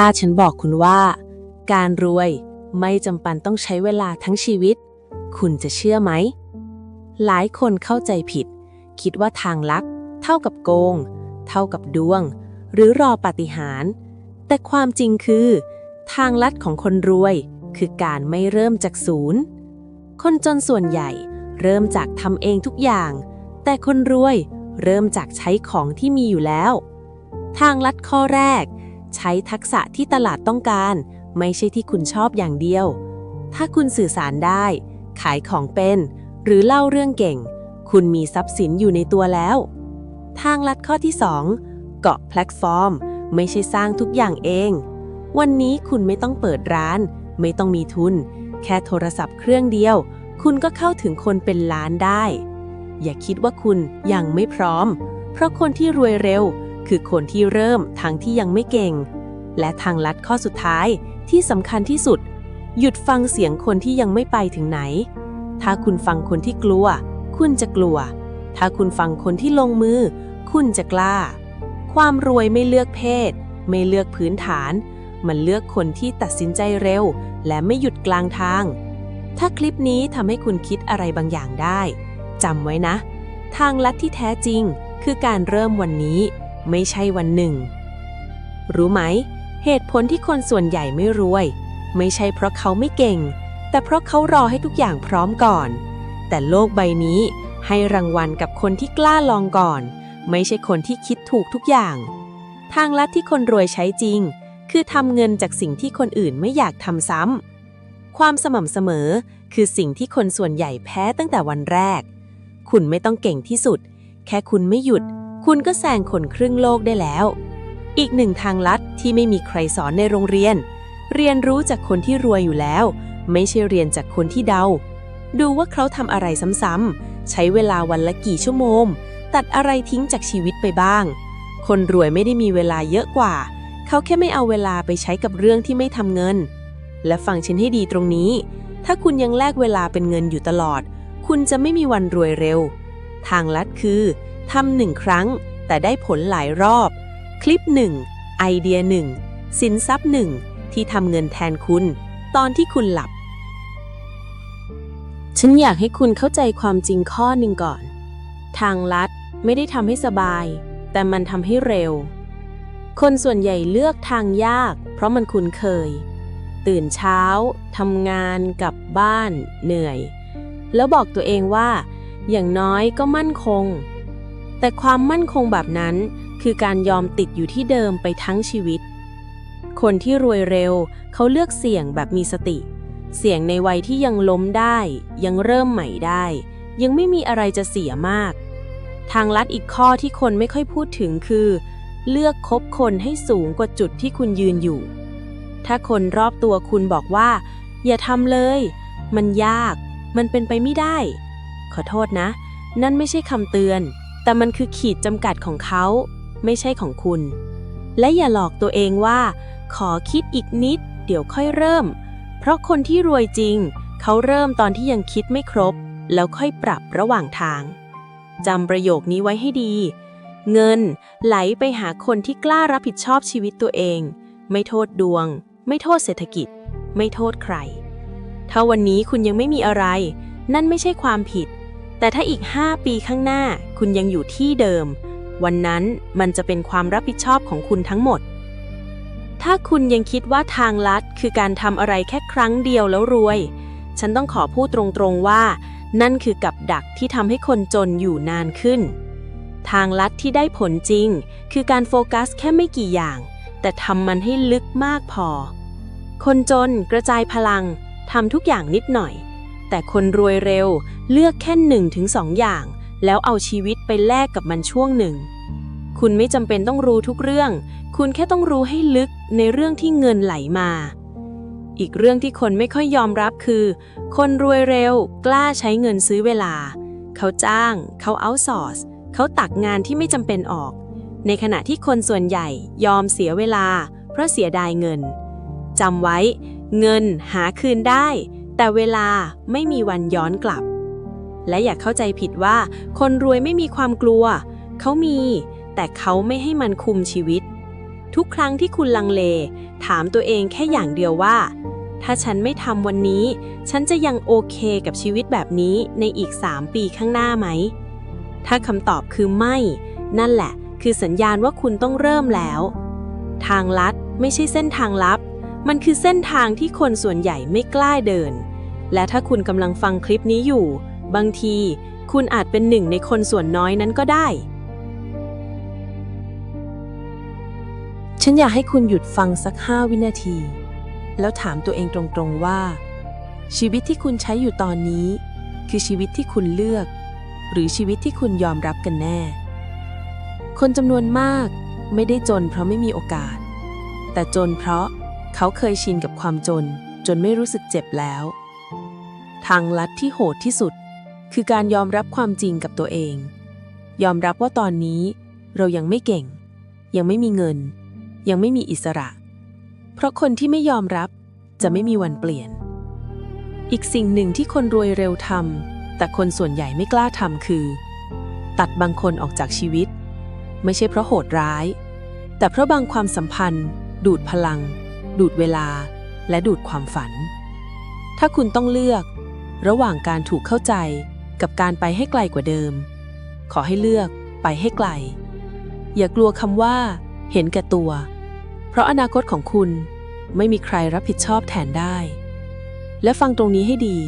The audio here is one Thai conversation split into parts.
ถ้าฉันบอกคุณว่า การรวยไม่จำเป็นต้องใช้เวลาทั้งชีวิต คุณจะเชื่อไหม หลายคนเข้าใจผิด คิดว่าทางลัก เท่ากับโกง เท่ากับดวง หรือรอปาฏิหาริย์แต่ความจริงคือ ทางลัดของคนรวย คือการไม่เริ่มจากศูนย์ คนจนส่วนใหญ่เริ่มจากทำเองทุกอย่าง แต่คนรวยเริ่มจากใช้ของที่มีอยู่แล้ว ทางลัดข้อแรก ใช้ทักษะที่ตลาดต้องการ ไม่ใช่ที่คุณชอบอย่างเดียว ถ้าคุณสื่อสารได้ ขายของเป็น หรือเล่าเรื่องเก่ง คุณมีทรัพย์สินอยู่ในตัวแล้ว ทางลัดข้อที่ 2 เกาะแพลตฟอร์ม ไม่ใช่สร้างทุกอย่างเอง วันนี้คุณไม่ต้องเปิดร้าน ไม่ต้องมีทุน แค่โทรศัพท์เครื่องเดียว คุณก็เข้าถึงคนเป็นล้านได้ อย่าคิดว่าคุณยังไม่พร้อม เพราะคนที่รวยเร็ว คือคนที่เริ่มทางที่ยังไม่เก่ง และทางลัดข้อสุดท้ายที่สำคัญที่สุด หยุดฟังเสียงคนที่ยังไม่ไปถึงไหน ถ้าคุณฟังคนที่กลัว คุณจะกลัว ถ้าคุณฟังคนที่ลงมือ คุณจะกล้า ความรวยไม่เลือกเพศ ไม่เลือกพื้นฐาน มันเลือกคนที่ตัดสินใจเร็ว และไม่หยุดกลางทาง ถ้าคลิปนี้ทำให้คุณคิดอะไรบางอย่างได้จำไว้นะ ทางลัดที่แท้จริงคือการเริ่มวันนี้ ไม่ใช่วันหนึ่ง รู้ไหม เหตุผลที่คนส่วนใหญ่ไม่รวย ไม่ใช่เพราะเขาไม่เก่ง แต่เพราะเขารอให้ทุกอย่างพร้อมก่อน แต่โลกใบนี้ให้รางวัลกับคนที่กล้าลองก่อน ไม่ใช่คนที่คิดถูกทุกอย่าง ทางลัดที่คนรวยใช้จริง คือทำเงินจากสิ่งที่คนอื่นไม่อยากทำซ้ำความสม่ำเสมอคือสิ่งที่คนส่วนใหญ่แพ้ตั้งแต่วันแรก คุณไม่ต้องเก่งที่สุด แค่คุณไม่หยุด คุณก็แซงคนครึ่งโลกได้แล้ว อีกหนึ่งทางลัดที่ไม่มีใครสอนในโรงเรียน เรียนรู้จากคนที่รวยอยู่แล้ว ไม่ใช่เรียนจากคนที่เดา ดูว่าเขาทำอะไรซ้ำๆ ใช้เวลาวันละกี่ชั่วโมง ตัดอะไรทิ้งจากชีวิตไปบ้าง คนรวยไม่ได้มีเวลาเยอะกว่า เขาแค่ไม่เอาเวลาไปใช้กับเรื่องที่ไม่ทำเงิน และฟังฉันให้ดีตรงนี้ ถ้าคุณยังแลกเวลาเป็นเงินอยู่ตลอด คุณจะไม่มีวันรวยเร็ว ทางลัดคือ ทำหนึ่งครั้ง แต่ได้ผลหลายรอบ คลิปหนึ่งไอเดียหนึ่งสินทรัพย์หนึ่งที่ทำเงินแทนคุณ ตอนที่คุณหลับ ฉันอยากให้คุณเข้าใจความจริงข้อหนึ่งก่อน ทางลัดไม่ได้ทำให้สบาย แต่มันทำให้เร็ว คนส่วนใหญ่เลือกทางยาก เพราะมันคุ้นเคย ตื่นเช้าทำงานกลับบ้าน เหนื่อย แล้วบอกตัวเองว่า อย่างน้อยก็มั่นคง แต่ความมั่นคงแบบนั้นคือการยอมติดอยู่ที่เดิมไปทั้งชีวิต คนที่รวยเร็วเขาเลือกเสี่ยงแบบมีสติ เสี่ยงในวัยที่ยังล้มได้ ยังเริ่มใหม่ได้ ยังไม่มีอะไรจะเสียมาก ทางลัดอีกข้อที่คนไม่ค่อยพูดถึงคือ เลือกคบคนให้สูงกว่าจุดที่คุณยืนอยู่ ถ้าคนรอบตัวคุณบอกว่า อย่าทำเลย มันยาก มันเป็นไปไม่ได้ ขอโทษนะ นั่นไม่ใช่คำเตือน แต่มันคือขีดจำกัดของเขา ไม่ใช่ของคุณ และอย่าหลอกตัวเองว่า ขอคิดอีกนิด เดี๋ยวค่อยเริ่ม เพราะคนที่รวยจริง เขาเริ่มตอนที่ยังคิดไม่ครบ แล้วค่อยปรับระหว่างทางจำประโยคนี้ไว้ให้ดี เงินไหลไปหาคนที่กล้ารับผิดชอบชีวิตตัวเอง ไม่โทษดวง ไม่โทษเศรษฐกิจ ไม่โทษใคร ถ้าวันนี้คุณยังไม่มีอะไร นั่นไม่ใช่ความผิด แต่ถ้าอีก 5 ปีข้างหน้าคุณยังอยู่ที่เดิม วันนั้นมันจะเป็นความรับผิดชอบของคุณทั้งหมด ถ้าคุณยังคิดว่าทางลัดคือการทำอะไรแค่ครั้งเดียวแล้วรวย ฉันต้องขอพูดตรงๆว่า นั่นคือกับดักที่ทำให้คนจนอยู่นานขึ้น ทางลัดที่ได้ผลจริง คือการโฟกัสแค่ไม่กี่อย่าง แต่ทำมันให้ลึกมากพอ คนจนกระจายพลังทำทุกอย่างนิดหน่อย แต่คนรวยเร็วเลือกแค่หนึ่งถึงสองอย่าง แล้วเอาชีวิตไปแลกกับมันช่วงหนึ่ง คุณไม่จำเป็นต้องรู้ทุกเรื่อง คุณแค่ต้องรู้ให้ลึกในเรื่องที่เงินไหลมา อีกเรื่องที่คนไม่ค่อยยอมรับคือ คนรวยเร็ว กล้าใช้เงินซื้อเวลา เขาจ้าง เขาเอาซอร์สเขาตักงานที่ไม่จำเป็นออก ในขณะที่คนส่วนใหญ่ยอมเสียเวลา เพราะเสียดายเงินจำไว้ เงินหาคืนได้ แต่เวลาไม่มีวันย้อนกลับ และอย่าเข้าใจผิดว่า คนรวยไม่มีความกลัว เขามี แต่เขาไม่ให้มันคุมชีวิต ทุกครั้งที่คุณลังเล ถามตัวเองแค่อย่างเดียวว่า ถ้าฉันไม่ทำวันนี้ ฉันจะยังโอเคกับชีวิตแบบนี้ในอีก 3 ปีข้างหน้าไหม ถ้าคำตอบคือไม่ นั่นแหละ คือสัญญาณว่าคุณต้องเริ่มแล้ว ทางลัดไม่ใช่เส้นทางลับมันคือเส้นทางที่คนส่วนใหญ่ไม่กล้าเดิน และถ้าคุณกำลังฟังคลิปนี้อยู่ บางที คุณอาจเป็นหนึ่งในคนส่วนน้อยนั้นก็ได้ ฉันอยากให้คุณหยุดฟังสักห้าวินาที แล้วถามตัวเองตรงๆว่า ชีวิตที่คุณใช้อยู่ตอนนี้ คือชีวิตที่คุณเลือก หรือชีวิตที่คุณยอมรับกันแน่ คนจำนวนมากไม่ได้จนเพราะไม่มีโอกาส แต่จนเพราะเขาเคยชินกับความจน จนไม่รู้สึกเจ็บแล้ว ทางลัดที่โหดที่สุด คือการยอมรับความจริงกับตัวเอง ยอมรับว่าตอนนี้เรายังไม่เก่ง ยังไม่มีเงิน ยังไม่มีอิสระ เพราะคนที่ไม่ยอมรับจะไม่มีวันเปลี่ยน อีกสิ่งหนึ่งที่คนรวยเร็วทำแต่คนส่วนใหญ่ไม่กล้าทำคือ ตัดบางคนออกจากชีวิต ไม่ใช่เพราะโหดร้าย แต่เพราะบางความสัมพันธ์ ดูดพลัง ดูดเวลา และดูดความฝัน ถ้าคุณต้องเลือก ระหว่างการถูกเข้าใจกับการไปให้ไกลกว่าเดิม ขอให้เลือกไปให้ไกล อย่ากลัวคำว่า เห็นแก่ตัว เพราะอนาคตของคุณไม่มีใครรับผิดชอบแทนได้ และฟังตรงนี้ให้ดี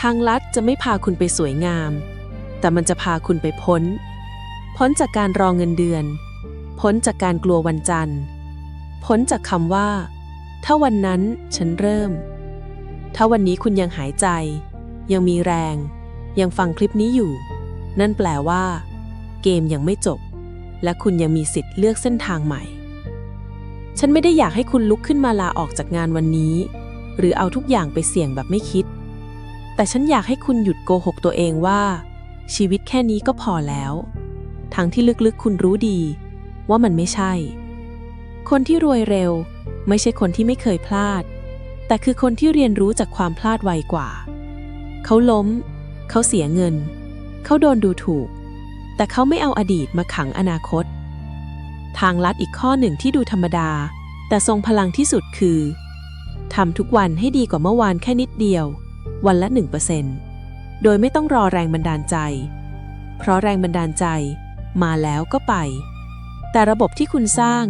ทางลัดจะไม่พาคุณไปสวยงาม แต่มันจะพาคุณไปพ้น พ้นจากการรอเงินเดือน พ้นจากการกลัววันจันทร์ พ้นจากคำว่า ถ้าวันนั้นฉันเริ่ม ถ้าวันนี้คุณยังหายใจ ยังมีแรง ยังฟังคลิปนี้อยู่ นั่นแปลว่า เกมยังไม่จบ และคุณยังมีสิทธิ์เลือกเส้นทางใหม่ ฉันไม่ได้อยากให้คุณลุกขึ้นมาลาออกจากงานวันนี้ หรือเอาทุกอย่างไปเสี่ยงแบบไม่คิด แต่ฉันอยากให้คุณหยุดโกหกตัวเองว่า ชีวิตแค่นี้ก็พอแล้ว ทั้งที่ลึกๆคุณรู้ดี ว่ามันไม่ใช่ คนที่รวยเร็ว ไม่ใช่คนที่ไม่เคยพลาด แต่คือคนที่เรียนรู้จากความพลาดไวกว่า เขาล้ม เขาเสียเงิน เขาโดนดูถูก แต่เขาไม่เอาอดีตมาขังอนาคต ทางลัดอีกข้อหนึ่งที่ดูธรรมดา แต่ทรงพลังที่สุดคือทำทุกวันให้ดีกว่าเมื่อวานแค่นิดเดียว วันละ 1%โดยไม่ต้องรอแรงบันดาลใจ เพราะแรงบันดาลใจมาแล้วก็ไป แต่ระบบที่คุณสร้าง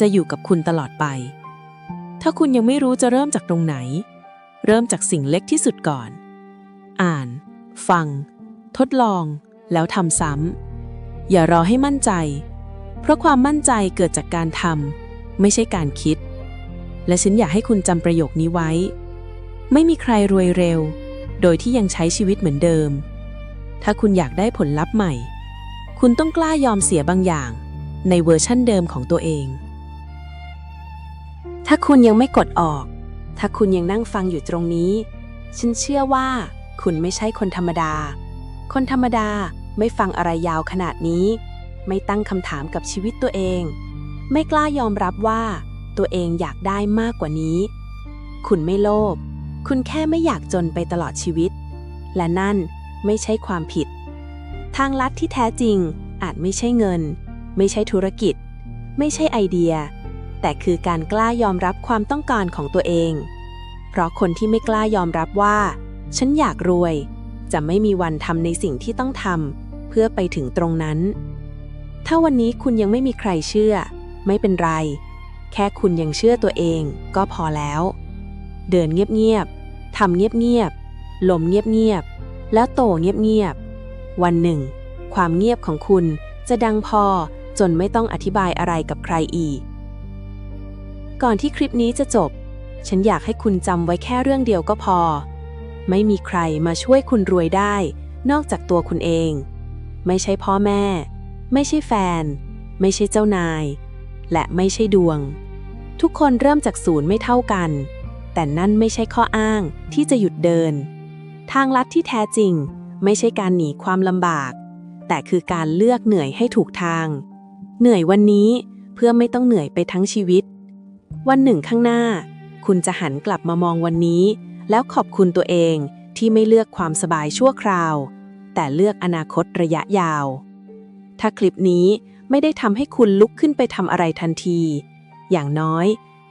จะอยู่กับคุณตลอดไป ถ้าคุณยังไม่รู้จะเริ่มจากตรงไหน เริ่มจากสิ่งเล็กที่สุดก่อน อ่าน ฟัง ทดลอง แล้วทำซ้ำ อย่ารอให้มั่นใจ เพราะความมั่นใจเกิดจากการทำไม่ใช่การคิด และฉันอยากให้คุณจำประโยคนี้ไว้ ไม่มีใครรวยเร็ว โดยที่ยังใช้ชีวิตเหมือนเดิม ถ้าคุณอยากได้ผลลัพธ์ใหม่ คุณต้องกล้ายอมเสียบางอย่าง ในเวอร์ชั่นเดิมของตัวเอง ถ้าคุณยังไม่กดออก ถ้าคุณยังนั่งฟังอยู่ตรงนี้ ฉันเชื่อว่า คุณไม่ใช่คนธรรมดา คนธรรมดาไม่ฟังอะไรยาวขนาดนี้ ไม่ตั้งคำถามกับชีวิตตัวเอง ไม่กล้ายอมรับว่า ตัวเองอยากได้มากกว่านี้ คุณไม่โลภ คุณแค่ไม่อยากจนไปตลอดชีวิต และนั่นไม่ใช่ความผิด ทางลัดที่แท้จริงอาจไม่ใช่เงิน ไม่ใช่ธุรกิจ ไม่ใช่ไอเดีย แต่คือการกล้ายอมรับความต้องการของตัวเอง เพราะคนที่ไม่กล้ายอมรับว่า ฉันอยากรวย จะไม่มีวันทำในสิ่งที่ต้องทำเพื่อไปถึงตรงนั้น ถ้าวันนี้คุณยังไม่มีใครเชื่อ ไม่เป็นไร แค่คุณยังเชื่อตัวเองก็พอแล้ว เดินเงียบๆทำเงียบๆหลมเงียบๆแล้วโตเงียบๆวันหนึ่ง ความเงียบของคุณจะดังพอจนไม่ต้องอธิบายอะไรกับใครอีก ก่อนที่คลิปนี้จะจบ ฉันอยากให้คุณจำไว้แค่เรื่องเดียวก็พอ ไม่มีใครมาช่วยคุณรวยได้ นอกจากตัวคุณเอง ไม่ใช่พ่อแม่ ไม่ใช่แฟน ไม่ใช่เจ้านาย และไม่ใช่ดวง ทุกคนเริ่มจากศูนย์ไม่เท่ากัน แต่นั่นไม่ใช่ข้ออ้างที่จะหยุดเดิน ทางลัดที่แท้จริง ไม่ใช่การหนีความลำบาก แต่คือการเลือกเหนื่อยให้ถูกทาง เหนื่อยวันนี้เพื่อไม่ต้องเหนื่อยไปทั้งชีวิต วันหนึ่งข้างหน้า คุณจะหันกลับมามองวันนี้ แล้วขอบคุณตัวเองที่ไม่เลือกความสบายชั่วคราว แต่เลือกอนาคตระยะยาว ถ้าคลิปนี้ไม่ได้ทำให้คุณลุกขึ้นไปทำอะไรทันที อย่างน้อย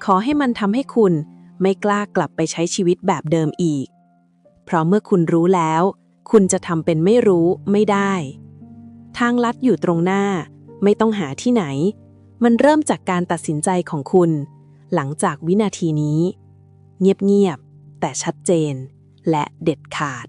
ขอให้มันทำให้คุณไม่กล้ากลับไปใช้ชีวิตแบบเดิมอีก เพราะเมื่อคุณรู้แล้ว คุณจะทำเป็นไม่รู้ไม่ได้ ทางลัดอยู่ตรงหน้า ไม่ต้องหาที่ไหน มันเริ่มจากการตัดสินใจของคุณ หลังจากวินาทีนี้ เงียบๆแต่ชัดเจน และเด็ดขาด